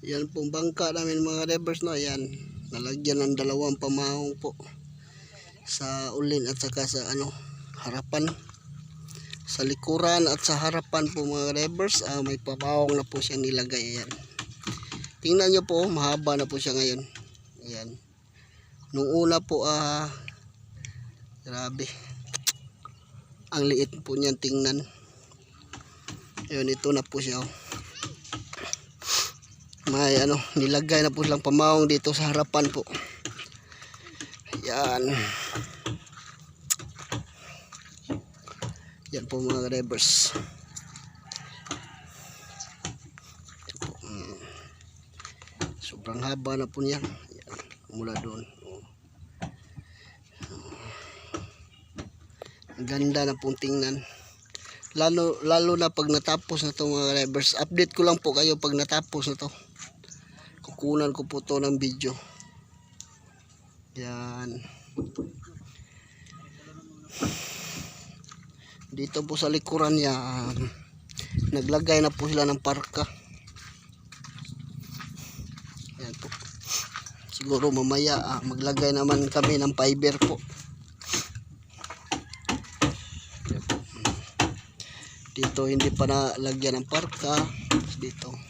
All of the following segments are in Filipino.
Yan pong bangka namin mga drivers no. Yan. Nalagyan ng dalawang pamahong po. Sa ulin at saka sa ano harapan. Sa likuran at sa harapan po mga drivers. ah, may pamahong na po siyang nilagay. Ayan. Tingnan nyo po. Mahaba na po siya ngayon. Ayan. Nung una po ah grabe. Ang liit po niyan tingnan. Ayun, ito na po siya. oh. May ano, nilagay na po silang pamahong dito sa harapan po. Yan. Yan po mga drivers. Mm. Sobrang haba na po niyan. Yan, mula doon. Ang ganda na pong tingnan lalo lalo na pag natapos na to mga drivers update ko lang po kayo pag natapos na to kukunan ko po to ng video. Yan. Dito po sa likuran niya naglagay na po sila ng parka. Yan po. Siguro mamaya ah, maglagay naman kami ng fiber po. Dito hindi pa nalagyan ng parka. Dito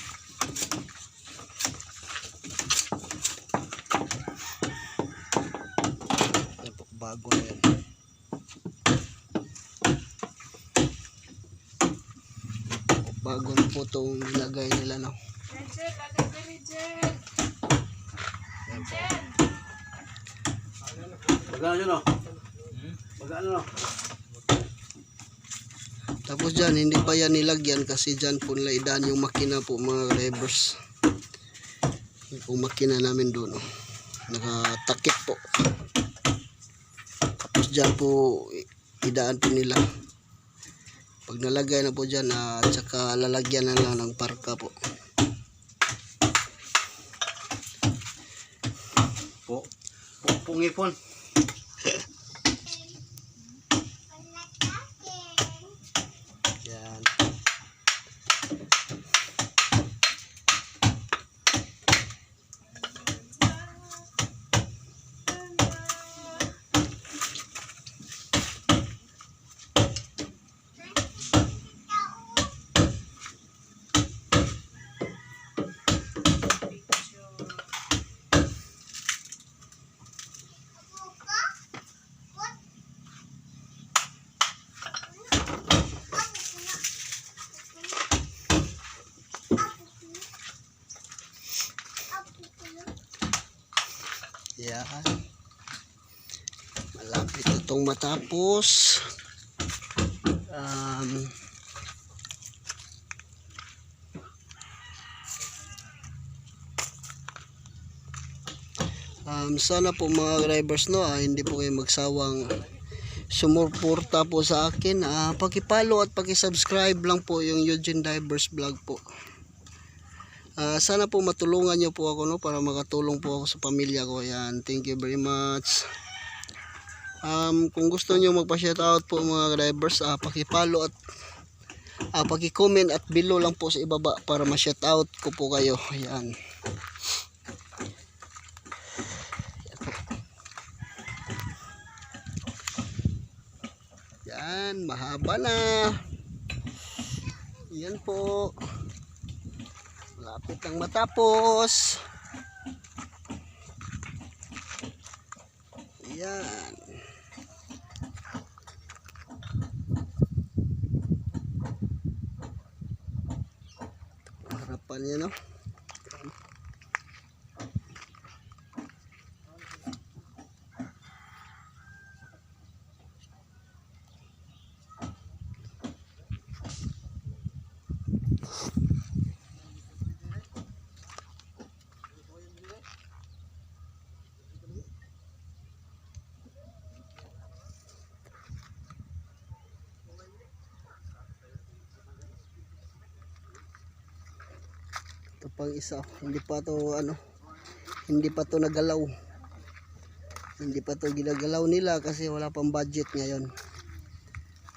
bago na yan. Bago na po itong nilagay nila, no? Yan po. Magkano yun, no? Magkano, no? Tapos dyan, hindi pa yan nilagyan kasi dyan po nila idaan yung makina po, mga drivers. Yung makina namin doon? Nakatakip po. Dyan po, idaan po nila. Pag nalagay na po dyan, ah, at saka lalagyan na lang ng parka. Po. Po, pungipon. Yan. Malapit na itong matapos. Um, um, sana po mga drivers no, ah, hindi po kayo magsawang sumurporta po sa akin. Ah, pakipalo at pakisubscribe lang po yung Eugene Divers Vlog po. Ah, sana po matulungan niyo po ako no para makatulong po ako sa pamilya ko. Yan. Thank you very much. Um, kung gusto niyo magpa-shoutout po mga drivers, ah, paki-follow at ah, paki-comment at below lang po sa ibaba para ma-shoutout ko po kayo. Yan. Yan, mahaba na. Yan po. Malapit nang matapos. Yan. Harapan niya, no? Ito pang isa. Hindi pa to ano. Hindi pa to nagalaw. Hindi pa to ginagalaw nila kasi wala pang budget ngayon.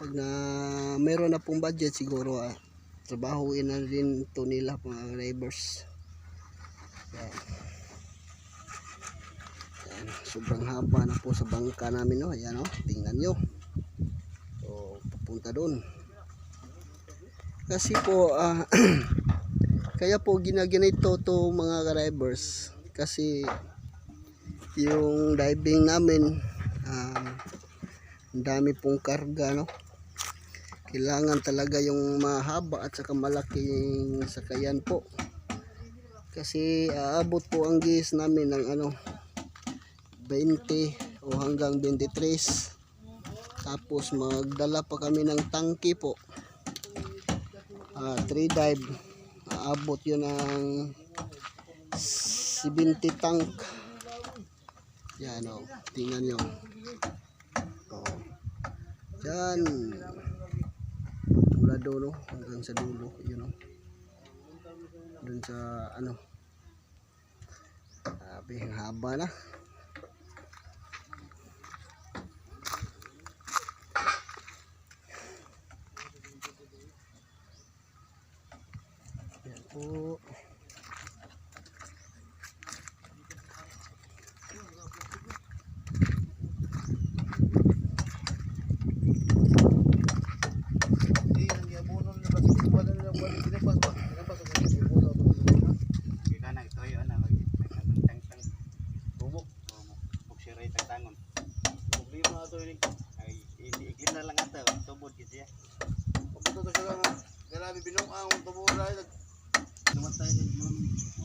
Pag na meron na pong budget siguro ah, trabahuin na rin to nila mga drivers. Yan. Yan. Sobrang haba na po sa bangka namin no. Ayan oh, tingnan nyo. So, papunta doon. Kasi po ah kaya po ginaganito to mga drivers. Kasi yung diving namin um, ang dami pong karga no? Kailangan talaga yung mahaba at saka malaking sakayan po. Kasi aabot po ang gis namin ng ano 20 o hanggang 23 tapos magdala pa kami ng tangke po. Ah 3 dive aabot yun ng 70 tank. Yan o tingnan nyo. O yan. Mula dulo hanggang sa dulo yun o dun sa ano. Sabi haba na yan po Kita na ito yun na tang tang bubok. Bubok si Ray tang tangon. Problema ato ini. Ay iklim na lang ato tubod kasi ya. Pagbuto to siya nga grabe binong ang tubod ra ito. Namatay din mo.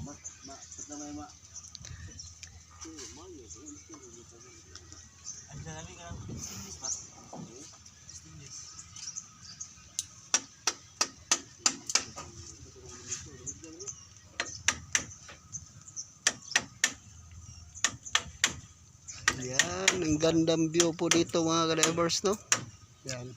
Ma ma sa may ma. Andiyan na ka stainless ba? Yan, ang gandang view po dito mga drivers, no? Yan.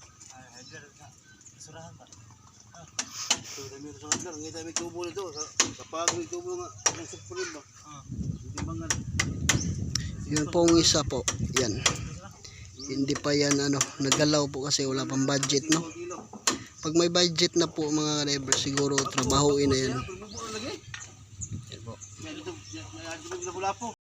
Yun po ang isa po. Yan. Hindi pa yan ano, nagalaw po kasi wala pang budget, no? Pag may budget na po mga drivers, siguro trabahuin na yan. Yan po. May dito na po.